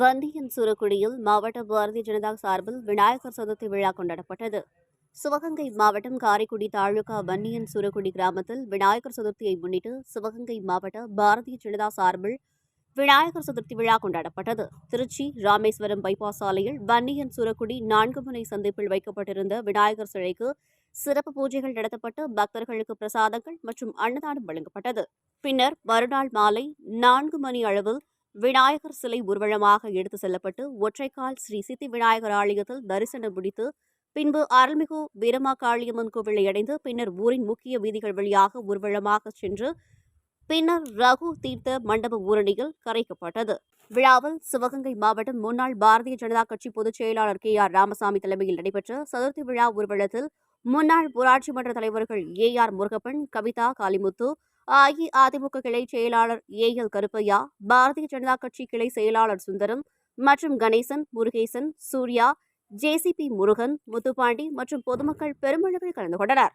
வந்தியன் சூரக்குடியில் மாவட்ட பாரதிய ஜனதா சார்பில் விநாயகர் சதுர்த்தி விழா கொண்டாடப்பட்டது. சிவகங்கை மாவட்டம் காரைக்குடி தாலுகா வன்னியன் சூரக்குடி கிராமத்தில் விநாயகர் சதுர்த்தியை முன்னிட்டு சிவகங்கை மாவட்ட பாரதிய ஜனதா சார்பில் விநாயகர் சதுர்த்தி விழா கொண்டாடப்பட்டது. திருச்சி ராமேஸ்வரம் பைபாஸ் சாலையில் வன்னியன் சூரக்குடி நான்கு முனை சந்திப்பில் வைக்கப்பட்டிருந்த விநாயகர் சிலைக்கு சிறப்பு பூஜைகள் நடத்தப்பட்டு பக்தர்களுக்கு பிரசாதங்கள் மற்றும் அன்னதானம் வழங்கப்பட்டது. பின்னர் மறுநாள் மாலை நான்கு மணி அளவில் விநாயகர் சிலை ஊர்வலமாக எடுத்து செல்லப்பட்டு ஒற்றைக்கால் ஸ்ரீ சித்தி விநாயகர் ஆலயத்தில் தரிசனம் முடித்து பின்பு அருள்மிகு வீரமாகாளியம்மன் கோவிலை அடைந்து பின்னர் ஊரின் முக்கிய வீதிகள் வழியாக ஊர்வலமாக சென்று பின்னர் ரகு தீர்த்த மண்டப ஊரணியில் கரைக்கப்பட்டது. விழாவில் சிவகங்கை மாவட்டம் முன்னாள் பாரதிய ஜனதா கட்சி பொதுச் செயலாளர் கே ஆர் ராமசாமி தலைமையில் நடைபெற்ற சதுர்த்தி விழா ஊர்வலத்தில் முன்னாள் ஊராட்சி மன்ற தலைவர்கள் ஏ ஆர் முருகப்பன் கவிதா காளிமுத்து அஇஅதிமுக கிளை செயலாளர் ஏ எல் கருப்பையா பாரதிய ஜனதா கட்சி கிளை செயலாளர் சுந்தரம் மற்றும் கணேசன் முருகேசன் சூர்யா ஜேசிபி முருகன் முத்துப்பாண்டி மற்றும் பொதுமக்கள் பெருமளவில் கலந்து கொண்டனர்.